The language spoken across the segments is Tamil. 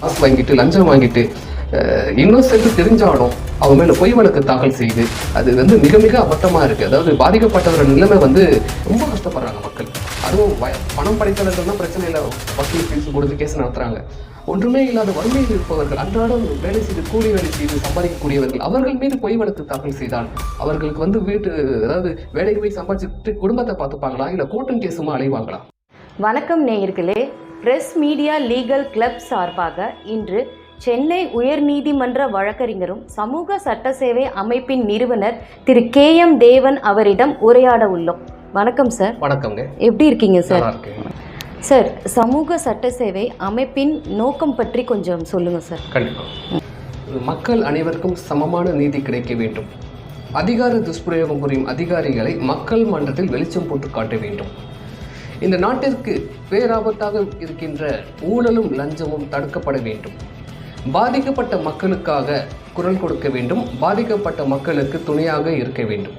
காசு வாங்கிட்டு லஞ்சம் வாங்கிட்டு இன்னொசென்ட் தெரிஞ்சாலும் அவங்க மேல பொய் வழக்கு தாக்கல் செய்து அது வந்து மிக மிக அபத்தமா இருக்கு. அதாவது பாதிக்கப்பட்டவர்கள் நிலைமை வந்து ரொம்ப கஷ்டப்படுறாங்க மக்கள். அதுவும் வய- பணம் படைத்தவர்கள் தான் பிரச்சனை இல்லை. வக்கீல் ஃபீஸ் கொடுத்து கேஸ் நடத்துறாங்க. ஒன்றுமே இல்லாத வறுமையில் இருப்பவர்கள் அன்றாடம் வேலை செய்து கூலி வேலை செய்து சம்பாதிக்கக்கூடியவர்கள் அவர்கள் மீது பொய் வழக்கு தாக்கல் செய்தால் அவர்களுக்கு வந்து வீட்டு அதாவது வேலைக்கு போய் சம்பாதிச்சுட்டு குடும்பத்தை பார்த்துப்பாங்களா? இல்லை கூட்டம் கேஸுமா அலைவாங்களா? வணக்கம் நேயர்களே. பிரஸ் மீடியா லீகல் கிளப் சார்பாக இன்று சென்னை உயர்நீதிமன்ற வழக்கறிஞரும் சமூக சட்ட சேவை அமைப்பின் நிறுவனர் திரு கே எம் தேவன் அவரிடம் உரையாட உள்ளோம். வணக்கம் சார். வணக்கங்க எப்படி இருக்கீங்க சார்? சார் சமூக சட்ட சேவை அமைப்பின் நோக்கம் பற்றி கொஞ்சம் சொல்லுங்க சார். கண்டிப்பாக மக்கள் அனைவருக்கும் சமமான நீதி கிடைக்க வேண்டும். அதிகார துஷ்பிரயோகம் புரியும் அதிகாரிகளை மக்கள் மன்றத்தில் வெளிச்சம் போட்டு காட்ட வேண்டும். இந்த நாட்டிற்கு பேராபத்தாக இருக்கின்ற ஊழலும் லஞ்சமும் தடுக்கப்பட வேண்டும். பாதிக்கப்பட்ட மக்களுக்காக குரல் கொடுக்க வேண்டும். பாதிக்கப்பட்ட மக்களுக்கு துணையாக இருக்க வேண்டும்.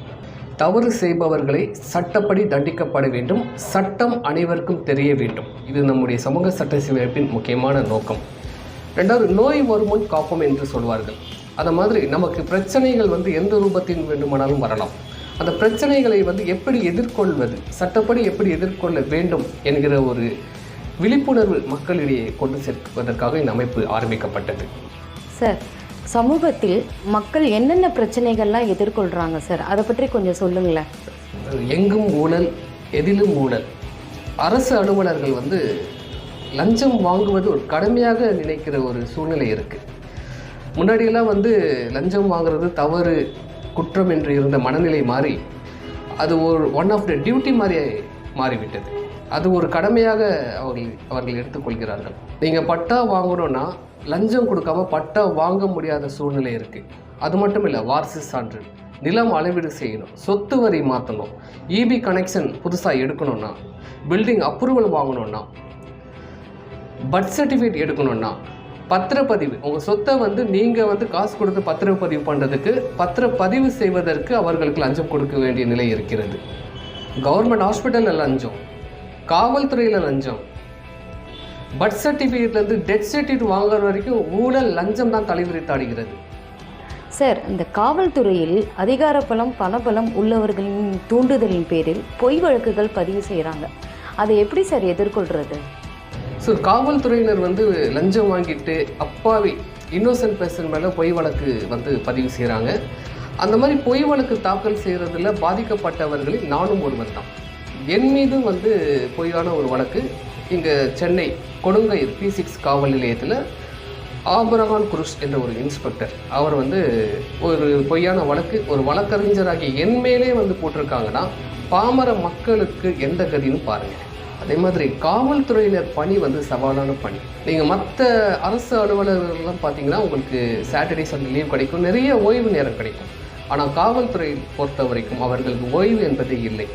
தவறு செய்பவர்களை சட்டப்படி தண்டிக்கப்பட வேண்டும். சட்டம் அனைவருக்கும் தெரிய வேண்டும். இது நம்முடைய சமூக சட்ட சீரமைப்பின் முக்கியமான நோக்கம். ரெண்டாவது நோய் வருமுன் காப்போம் என்று சொல்வார்கள். அந்த மாதிரி நமக்கு பிரச்சனைகள் வந்து எந்த ரூபத்தின் வேண்டுமானாலும் வரலாம். அந்த பிரச்சனைகளை வந்து எப்படி எதிர்கொள்வது சட்டப்படி எப்படி எதிர்கொள்ள வேண்டும் என்கிற ஒரு விழிப்புணர்வு மக்களிடையே கொண்டு சேர்ப்பதற்காக இந்த அமைப்பு ஆரம்பிக்கப்பட்டது. சார் சமூகத்தில் மக்கள் என்னென்ன பிரச்சனைகள்லாம் எதிர்கொள்கிறாங்க சார்? அதை பற்றி கொஞ்சம் சொல்லுங்களேன். எங்கும் ஊழல் எதிலும் ஊழல். அரசு அலுவலர்கள் வந்து லஞ்சம் வாங்குவது ஒரு கடமையாக நினைக்கிற ஒரு சூழ்நிலை இருக்குது முன்னாடியெல்லாம் வந்து லஞ்சம் வாங்குறது தவறு குற்றம் என்று இருந்த மனநிலை மாறி அது ஒரு ஒன் ஆஃப் த டியூட்டி மாதிரி மாறிவிட்டது. அது ஒரு கடமையாக அவர்கள் அவர்கள் எடுத்துக்கொள்கிறார்கள் நீங்கள் பட்டா வாங்கணும்னா லஞ்சம் கொடுக்காம பட்டா வாங்க முடியாத சூழ்நிலை இருக்குது அது மட்டும் இல்லை வாரிசு சான்று. நிலம் அளவீடு செய்யணும் சொத்து வரி மாற்றணும் இபி கனெக்ஷன் புதுசாக எடுக்கணும்னா பில்டிங் அப்ரூவல் வாங்கணும்னா பர்த் சர்டிஃபிகேட் எடுக்கணும்னா பத்திரப்பதிவு. உங்கள் சொத்தை வந்து நீங்கள் வந்து காசு கொடுத்து பத்திரப்பதிவு பண்ணுறதுக்கு பத்திரப்பதிவு செய்வதற்கு அவர்களுக்கு லஞ்சம் கொடுக்க வேண்டிய நிலை இருக்கிறது. கவர்மெண்ட் ஹாஸ்பிட்டலில் லஞ்சம் காவல்துறையில் லஞ்சம். பர்த் சர்டிஃபிகேட்லேருந்து டெத் சர்டிஃபிகேட் வாங்குற வரைக்கும் ஊழல் லஞ்சம் தான் தலைவிரித்தாடுகிறது சார் இந்த காவல்துறையில் அதிகாரபலம் பணபலம் உள்ளவர்களின் தூண்டுதலின் பேரில் பொய் வழக்குகள் பதிவு செய்கிறாங்க அதை எப்படி சார் எதிர்கொள்கிறது ஸோ காவல்துறையினர் வந்து லஞ்சம் வாங்கிட்டு அப்பாவி இன்னோசன்ட் பர்சன் மேலே பொய் வழக்கு வந்து பதிவு செய்கிறாங்க அந்த மாதிரி பொய் வழக்கு தாக்கல் செய்கிறதுல பாதிக்கப்பட்டவர்களில் நானும் ஒருவர் தான். என் மீதும் வந்து பொய்யான ஒரு வழக்கு இங்கே சென்னை கொடுங்கையூர் பி சிக்ஸ் காவல் நிலையத்தில் ஆபரகான் குருஷ் என்ற ஒரு இன்ஸ்பெக்டர் அவர் வந்து ஒரு பொய்யான வழக்கு ஒரு வழக்கறிஞராகிய என் மேலே வந்து போட்டிருக்காங்கன்னா பாமர மக்களுக்கு எந்த கதின்னு பாருங்கள் அதே மாதிரி காவல்துறையினர் பணி வந்து சவாலான பணி. நீங்கள் மற்ற அரசு அலுவலர்கள்லாம் பார்த்தீங்கன்னா உங்களுக்கு சாட்டர்டே சண்டே லீவ் கிடைக்கும். நிறைய ஓய்வு நேரம் கிடைக்கும். ஆனால் காவல்துறை பொறுத்த வரைக்கும் அவர்களுக்கு ஓய்வு என்பதே இல்லை.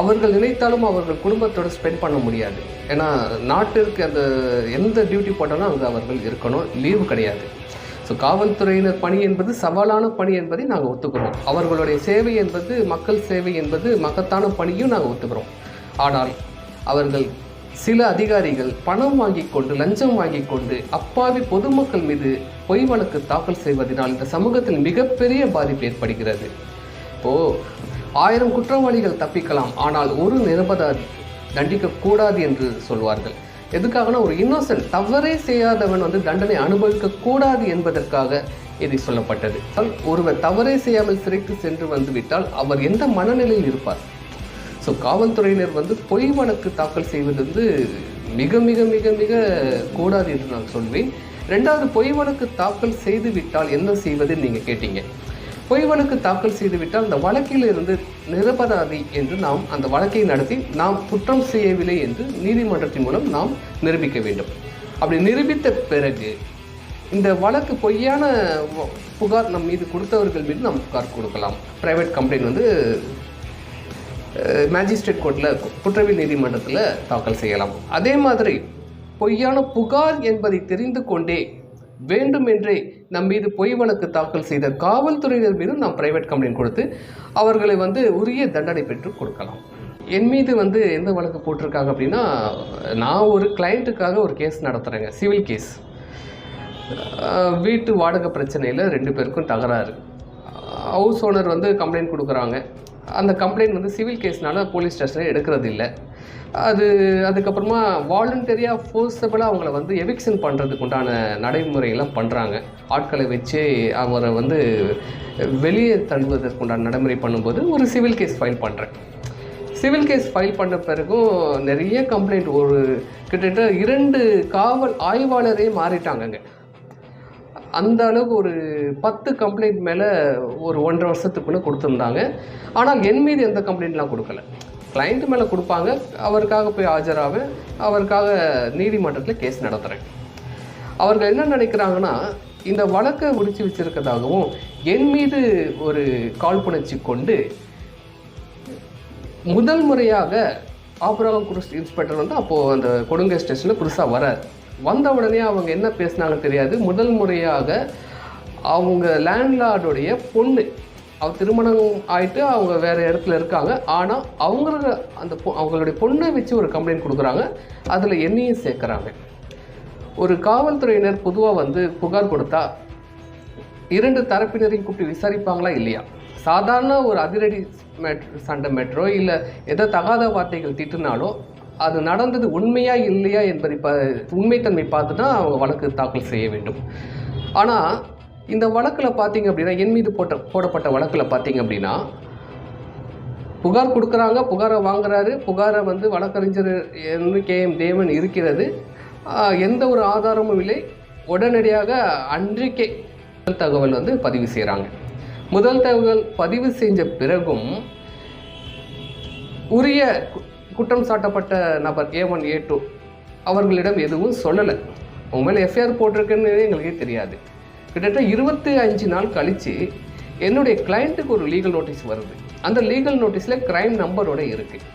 அவர்கள் நினைத்தாலும் அவர்கள் குடும்பத்தோடு ஸ்பெண்ட் பண்ண முடியாது. ஏன்னா நாட்டிற்கு அந்த எந்த டியூட்டி போட்டாலும் அங்கே அவர்கள் இருக்கணும். லீவு கிடையாது. ஸோ காவல்துறையினர் பணி என்பது சவாலான பணி என்பதை நாங்கள் ஒத்துக்கிறோம். அவர்களுடைய சேவை என்பது மக்கள் சேவை என்பது மகத்தான பணியும் நாங்கள் ஒத்துக்கிறோம். ஆனால் அவர்கள் சில அதிகாரிகள் பணம் வாங்கி கொண்டு லஞ்சம் வாங்கி கொண்டு அப்பாவி பொதுமக்கள் மீது பொய் வழக்கு தாக்கல் செய்வதனால் இந்த சமூகத்தில் மிகப்பெரிய பாதிப்பு ஏற்படுகிறது. இப்போ ஆயிரம் குற்றவாளிகள் தப்பிக்கலாம் ஆனால் ஒரு நிரபராதி தண்டிக்க கூடாது என்று சொல்வார்கள். எதுக்காகனா ஒரு இன்னோசன்ட் தவறே செய்யாதவன் வந்து தண்டனை அனுபவிக்க கூடாது என்பதற்காக இது சொல்லப்பட்டது. ஒருவர் தவறே செய்யாமல் சிறைக்கு சென்று வந்துவிட்டால் அவர் எந்த மனநிலையில் இருப்பார்? ஸோ காவல்துறையினர் வந்து பொய் வழக்கு தாக்கல் செய்வது வந்து மிக மிக மிக மிக கூடாது என்று நான் சொல்வேன். ரெண்டாவது பொய் வழக்கு தாக்கல் செய்து விட்டால் என்ன செய்வது நீங்கள் கேட்டீங்க. பொய் வழக்கு தாக்கல் செய்துவிட்டால் அந்த வழக்கில் இருந்து நிரபராதி என்று நாம் அந்த வழக்கை நடத்தி நாம் குற்றம் செய்யவில்லை என்று நீதிமன்றத்தின் மூலம் நாம் நிரூபிக்க வேண்டும். அப்படி நிரூபித்த பிறகு இந்த வழக்கு பொய்யான புகார் நம் மீது கொடுத்தவர்கள் மீது நாம் புகார் கொடுக்கலாம். ப்ரைவேட் கம்ப்ளைண்ட் வந்து மேஜிஸ்ட்ரேட் கோர்ட்டில் குற்றவியல் நீதிமன்றத்தில் தாக்கல் செய்யலாம். அதே மாதிரி பொய்யான புகார் என்பதை தெரிந்து கொண்டே வேண்டுமென்றே நம் மீது பொய் வழக்கு தாக்கல் செய்த காவல்துறையினர் மீதும் நாம் பிரைவேட் கம்ப்ளைண்ட் கொடுத்து அவர்களை வந்து உரிய தண்டனை பெற்று கொடுக்கலாம். என் மீது வந்து எந்த வழக்கு போட்டிருக்காங்க அப்படின்னா நான் ஒரு கிளைண்ட்டுக்காக ஒரு கேஸ் நடத்துகிறேங்க சிவில் கேஸ் வீட்டு வாடகை பிரச்சனையில் ரெண்டு பேருக்கும் தகராறு. ஹவுஸ் ஓனர் வந்து கம்ப்ளைண்ட் கொடுக்குறாங்க. அந்த கம்ப்ளைண்ட் வந்து சிவில் கேஸ்னால போலீஸ் ஸ்டேஷனில் எடுக்கிறது இல்லை. அது அதுக்கப்புறமா வாலண்டரியாக ஃபோர்ஸபிளாக அவங்கள வந்து எவிக்ஷன் பண்ணுறதுக்கு உண்டான நடைமுறையெல்லாம் பண்ணுறாங்க ஆட்களை வச்சு அவரை வந்து வெளியே தள்ளுவதற்கு உண்டான நடைமுறை பண்ணும்போது ஒரு சிவில் கேஸ் ஃபைல் பண்ணுறேன் சிவில் கேஸ் ஃபைல் பண்ண பிறகும் நிறைய கம்ப்ளைண்ட் ஒரு கிட்டத்தட்ட இரண்டு காவல் ஆய்வாளரே மாறிட்டாங்கங்க. அந்த அளவுக்கு ஒரு பத்து கம்ப்ளைண்ட் மேலே ஒரு ஒன்றரை வருஷத்துக்குள்ளே கொடுத்துருந்தாங்க. ஆனால் என் மீது எந்த கம்ப்ளைண்ட்லாம் கொடுக்கல. கிளைண்ட் மேலே கொடுப்பாங்க. அவருக்காக போய் ஆஜராவேன் அவருக்காக நீதிமன்றத்தில் கேஸ் நடத்துகிறேன் அவர்கள் என்ன நினைக்கிறாங்கன்னா இந்த வழக்கை முடிச்சு வச்சுருக்கதாகவும் என் மீது ஒரு காழ்ப்புணர்ச்சி கொண்டு முதல் முறையாக ஆபரகம் குருஸ் இன்ஸ்பெக்டர் வந்து அப்போது அந்த கொடுங்கை ஸ்டேஷனில் புதுசாக வரார். வந்த உடனே அவங்க என்ன பேசுனாங்கன்னு தெரியாது. முதல் முறையாக அவங்க லேண்ட்லார்டுடைய பொண்ணு அவ திருமணம் ஆயிட்டு அவங்க வேறு இடத்துல இருக்காங்க. ஆனால் அவங்க அந்த பொ- அவங்களுடைய பொண்ணை வச்சு ஒரு கம்ப்ளைண்ட் கொடுக்குறாங்க. அதில் என்னையும் சேர்க்குறாங்க. ஒரு காவல்துறையினர் பொதுவாக வந்து புகார் கொடுத்தா இரண்டு தரப்பினரையும் கூப்பிட்டு விசாரிப்பாங்களா இல்லையா? சாதாரண ஒரு அதிரடி மேட் சண்டை மேட்ரோ இல்லை எதை தகாத வார்த்தைகள் திட்டுனாலோ அது நடந்தது உண்மையா இல்லையா என்பதை ப உண்மைத்தன்மை பார்த்து தான் அவங்க வழக்கு தாக்கல் செய்ய வேண்டும். ஆனால் இந்த வழக்கில் பார்த்தீங்க அப்படின்னா என் மீது போட்ட போடப்பட்ட வழக்கில் பார்த்தீங்க அப்படின்னா புகார் கொடுக்குறாங்க புகாரை வாங்குறாரு புகாரை வந்து வழக்கறிஞர் என்று கே எம் தேவன் இருக்கிறது. எந்த ஒரு ஆதாரமும் இல்லை. உடனடியாக அன்றைக்கே முதல் தகவல் வந்து பதிவு செய்கிறாங்க முதல் தகவல் பதிவு செஞ்ச பிறகும் உரிய குற்றம் சாட்டப்பட்ட நபர் ஏ ஒன் ஏ டூ அவர்களிடம் எதுவும் சொல்லலை. உங்க மேலே எஃப்ஐஆர் போட்டிருக்குன்னு எங்களுக்கே தெரியாது. கிட்டத்தட்ட இருபத்தி அஞ்சு நாள் கழித்து என்னுடைய கிளைண்ட்டுக்கு ஒரு லீகல் நோட்டீஸ் வருது. அந்த லீகல் நோட்டீஸில் க்ரைம் நம்பரோட இருக்குது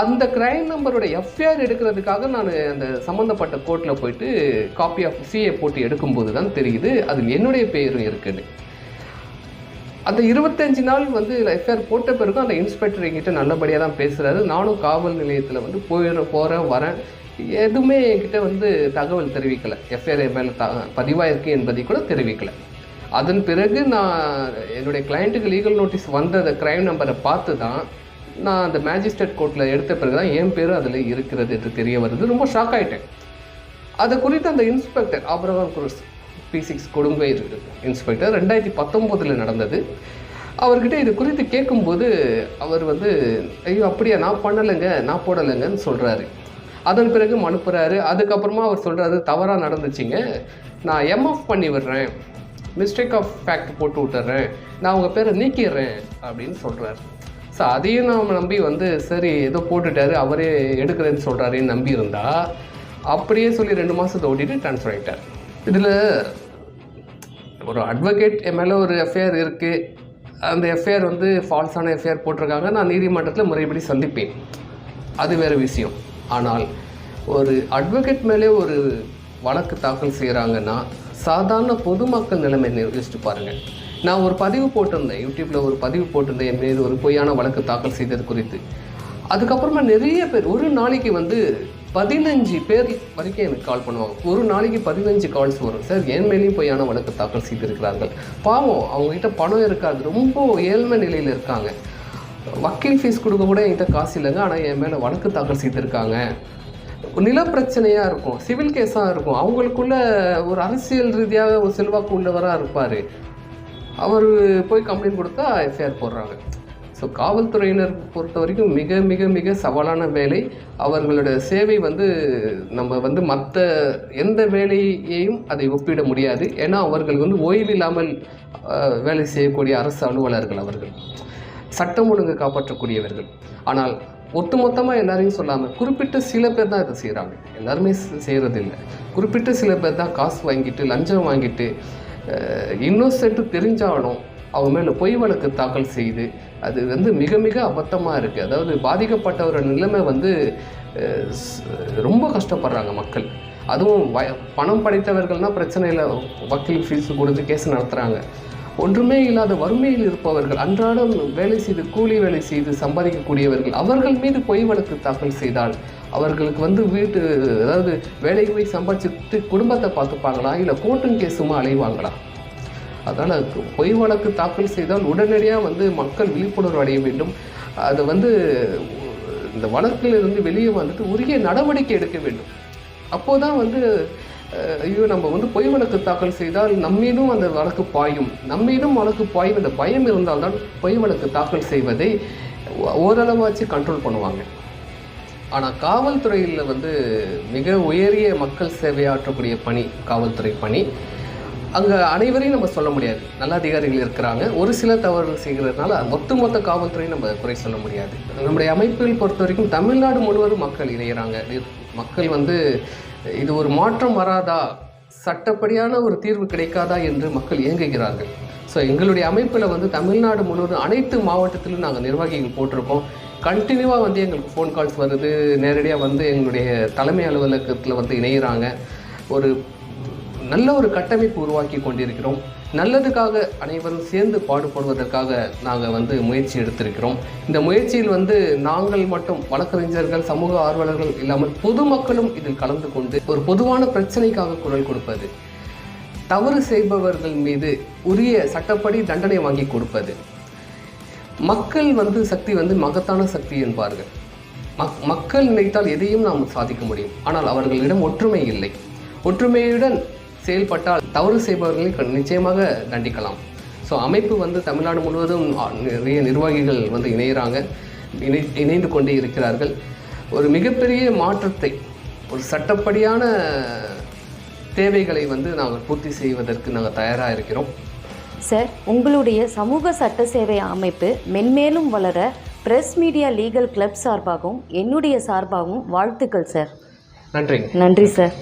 அந்த க்ரைம் நம்பரோட எஃப்ஐஆர் எடுக்கிறதுக்காக நான் அந்த சம்மந்தப்பட்ட கோர்ட்டில் போயிட்டு காப்பி ஆஃப் சிஏ போட்டு எடுக்கும்போது தான் தெரியுது. அதில் என்னுடைய பேரும் இருக்குன்னு. அந்த இருபத்தஞ்சு நாள் வந்து எஃப்ஐஆர் போட்ட பிறகு அந்த இன்ஸ்பெக்டர் என்கிட்ட நல்லபடியாக தான் பேசுகிறாரு நானும் காவல் நிலையத்தில் வந்து போயிட போகிறேன் வரேன். எதுவுமே என்கிட்ட வந்து தகவல் தெரிவிக்கலை. எஃப்ஐஆர் மேலே த பதிவாயிருக்கு என்பதை கூட தெரிவிக்கலை. அதன் பிறகு நான் என்னுடைய கிளைண்ட்டுக்கு லீகல் நோட்டீஸ் வந்த அந்த க்ரைம் நம்பரை பார்த்து தான் நான் அந்த மேஜிஸ்ட்ரேட் கோர்ட்டில் எடுத்த பிறகு தான் என் பேரும் அதில் இருக்கிறது என்று தெரிய வருது. ரொம்ப ஷாக் ஆகிட்டேன் அதை குறித்து அந்த inspector Abraham Cruz B six கொடுங்கை inspector ரெண்டாயிரத்தி பத்தொம்போதில் நடந்தது. அவர்கிட்ட இது குறித்து கேட்கும்போது அவர் வந்து ஐயோ அப்படியா நான் பண்ணலைங்க நான் போடலைங்கன்னு சொல்கிறாரு அதன் பிறகு அனுப்புகிறாரு அதுக்கப்புறமா அவர் சொல்கிறாரு தவறாக நடந்துச்சுங்க. நான் எம்எஃப் பண்ணி விடுறேன். மிஸ்டேக் ஆஃப் ஃபேக்ட் போட்டு விட்டுறேன். நான் உங்கள் பேரை நீக்கிடுறேன் அப்படின்னு சொல்கிறாரு ஸோ அதையும் நாம் நம்பி வந்து சரி ஏதோ போட்டுட்டாரு. அவரே எடுக்கிறேன்னு சொல்கிறாருன்னு நம்பி இருந்தால் அப்படியே சொல்லி ரெண்டு மாதத்தை ஓட்டிட்டு ட்ரான்ஸ்ஃபர் ஆகிட்டார் இதில் ஒரு அட்வொகேட் என் மேலே ஒரு எஃப்ஐஆர் இருக்குது அந்த எஃப்ஐஆர் வந்து ஃபால்ஸான எஃப்ஐஆர் போட்டிருக்காங்க. நான் நீதிமன்றத்தில் முறைப்படி சந்திப்பேன். அது வேறு விஷயம். ஆனால் ஒரு அட்வொகேட் மேலே ஒரு வழக்கு தாக்கல் செய்கிறாங்கன்னா சாதாரண பொதுமக்கள் நிலைமை யோசிச்சு பாருங்கள் நான் ஒரு பதிவு போட்டிருந்தேன். யூடியூப்பில் ஒரு பதிவு போட்டிருந்தேன். என் மீது ஒரு பொய்யான வழக்கு தாக்கல் செய்தது குறித்து. அதுக்கப்புறமா நிறைய பேர் ஒரு நாளைக்கு வந்து பதினஞ்சு பேர் வரைக்கும் எனக்கு கால் பண்ணுவாங்க. ஒரு நாளைக்கு பதினஞ்சு கால்ஸ் வரும். சார் என் மேலேயும் பொய்யான வழக்கு தாக்கல் செய்திருக்கிறார்கள். பாவம் அவங்ககிட்ட பணம் இருக்காது. ரொம்ப ஏழ்மை நிலையில் இருக்காங்க. வக்கீல் ஃபீஸ் கொடுக்க கூட என்கிட்ட காசு இல்லைங்க. ஆனால் என் மேலே வழக்கு தாக்கல் செய்திருக்காங்க. நில பிரச்சனையாக இருக்கும். சிவில் கேஸாக இருக்கும். அவங்களுக்குள்ள ஒரு அரசியல் ரீதியாக ஒரு செல்வாக்கு உள்ளவராக இருப்பார். அவர் போய் கம்ப்ளைண்ட் கொடுத்தா எஃப்ஐஆர் போடுறாங்க. ஸோ காவல்துறையினர் பொறுத்த வரைக்கும் மிக மிக மிக சவாலான வேலை. அவர்களோட சேவை வந்து நம்ம வந்து மற்ற எந்த வேலையையும் அதை ஒப்பிட முடியாது. ஏன்னா அவர்கள் வந்து ஓய்வு இல்லாமல் வேலை செய்யக்கூடிய அரசு அலுவலர்கள் அவர்கள். சட்டம் ஒழுங்கு காப்பாற்றக்கூடியவர்கள். ஆனால் ஒட்டுமொத்தமாக எல்லாரையும் சொல்லாமல் குறிப்பிட்ட சில பேர் தான் இதை செய்கிறாங்க எல்லாருமே செய்கிறது இல்லை குறிப்பிட்ட சில பேர் தான் காசு வாங்கிட்டு லஞ்சம் வாங்கிட்டு இன்னொசென்ட்டு தெரிஞ்சாலும் அவங்க மேலே பொய் வழக்கு தாக்கல் செய்து அது வந்து மிக மிக அபத்தமாக இருக்குது அதாவது பாதிக்கப்பட்டவரோட நிலைமை வந்து ரொம்ப கஷ்டப்படுறாங்க மக்கள். அதுவும் வய பணம் படைத்தவர்கள்னால் பிரச்சனையில் வக்கீல் ஃபீஸ் கொடுத்து கேஸ் நடத்துகிறாங்க ஒன்றுமே இல்லாத வறுமையில் இருப்பவர்கள் அன்றாடம் வேலை செய்து கூலி வேலை செய்து சம்பாதிக்கக்கூடியவர்கள் அவர்கள் மீது பொய் வழக்கு தாக்கல் செய்தால் அவர்களுக்கு வந்து வீட்டு அதாவது வேலைக்கு போய் சம்பாதிச்சுட்டு குடும்பத்தை பார்த்துப்பாங்களா? இல்லை கோர்ட்டும் கேஸுமா அலைவாங்களா? அதனால் பொய் வழக்கு தாக்கல் செய்தால் உடனடியாக வந்து மக்கள் விழிப்புணர்வு அடைய வேண்டும். அது வந்து இந்த வழக்கிலிருந்து வெளியே வந்துட்டு உரிய நடவடிக்கை எடுக்க வேண்டும். அப்போதான் வந்து ஐயோ நம்ம வந்து பொய் வழக்கு தாக்கல் செய்தால் நம்மீதும் அந்த வழக்கு பாயும். நம்மீதும் வழக்கு பாயும். இந்த பயம் இருந்தால்தான் பொய் வழக்கு தாக்கல் செய்வதை ஓரளவாச்சு கண்ட்ரோல் பண்ணுவாங்க. ஆனால் காவல்துறையில் வந்து மிக உயரிய மக்கள் சேவையாற்றக்கூடிய பணி காவல்துறை பணி. அங்கே அனைவரையும் நம்ம சொல்ல முடியாது. நல்ல அதிகாரிகள் இருக்கிறாங்க. ஒரு சில தவறுகள் செய்கிறதுனால ஒட்டுமொத்த காவல்துறையும் நம்ம குறை சொல்ல முடியாது. நம்முடைய அமைப்பில் பொறுத்த வரைக்கும் தமிழ்நாடு முழுவதும் மக்கள் இணைகிறாங்க மக்கள் வந்து இது ஒரு மாற்றம் வராதா? சட்டப்படியான ஒரு தீர்வு கிடைக்காதா என்று மக்கள் இயங்குகிறார்கள் ஸோ எங்களுடைய அமைப்பில் வந்து தமிழ்நாடு முழுவதும் அனைத்து மாவட்டத்திலும் நாங்கள் நிர்வாகிகள் போட்டிருக்கோம். கண்டினியூவாக வந்து எங்களுக்கு ஃபோன் கால்ஸ் வருது. நேரடியாக வந்து எங்களுடைய தலைமை அலுவலகத்தில் வந்து இணைகிறாங்க ஒரு நல்ல ஒரு கட்டமைப்பு உருவாக்கி கொண்டிருக்கிறோம். நல்லதுக்காக அனைவரும் சேர்ந்து பாடுபடுவதற்காக நாங்கள் வந்து முயற்சி எடுத்திருக்கிறோம். இந்த முயற்சியில் வந்து நாங்கள் மட்டும் வழக்கறிஞர்கள் சமூக ஆர்வலர்கள் இல்லாமல் பொதுமக்களும் இதில் கலந்து கொண்டு ஒரு பொதுவான பிரச்சனைக்காக குரல் கொடுப்பது தவறு செய்பவர்கள் மீது உரிய சட்டப்படி தண்டனை வாங்கி கொடுப்பது. மக்கள் வந்து சக்தி வந்து மகத்தான சக்தி என்பார்கள். மக் மக்கள் நினைத்தால் எதையும் நாம் சாதிக்க முடியும். ஆனால் அவர்களிடம் ஒற்றுமை இல்லை. ஒற்றுமையுடன் செயல்பட்டால் தவறு செய்பவர்களை நிச்சயமாக தண்டிக்கலாம். ஸோ அமைப்பு வந்து தமிழ்நாடு முழுவதும் நிறைய நிர்வாகிகள் வந்து இணைகிறாங்க இணை இணைந்து கொண்டே இருக்கிறார்கள். ஒரு மிகப்பெரிய மாற்றத்தை ஒரு சட்டப்படியான தேவைகளை வந்து நாங்கள் பூர்த்தி செய்வதற்கு நாங்கள் தயாராக இருக்கிறோம். சார் உங்களுடைய சமூக சட்ட சேவை அமைப்பு மென்மேலும் வளர பிரஸ் மீடியா லீகல் கிளப் சார்பாகவும் என்னுடைய சார்பாகவும் வாழ்த்துக்கள் சார். நன்றிங்க நன்றி சார்.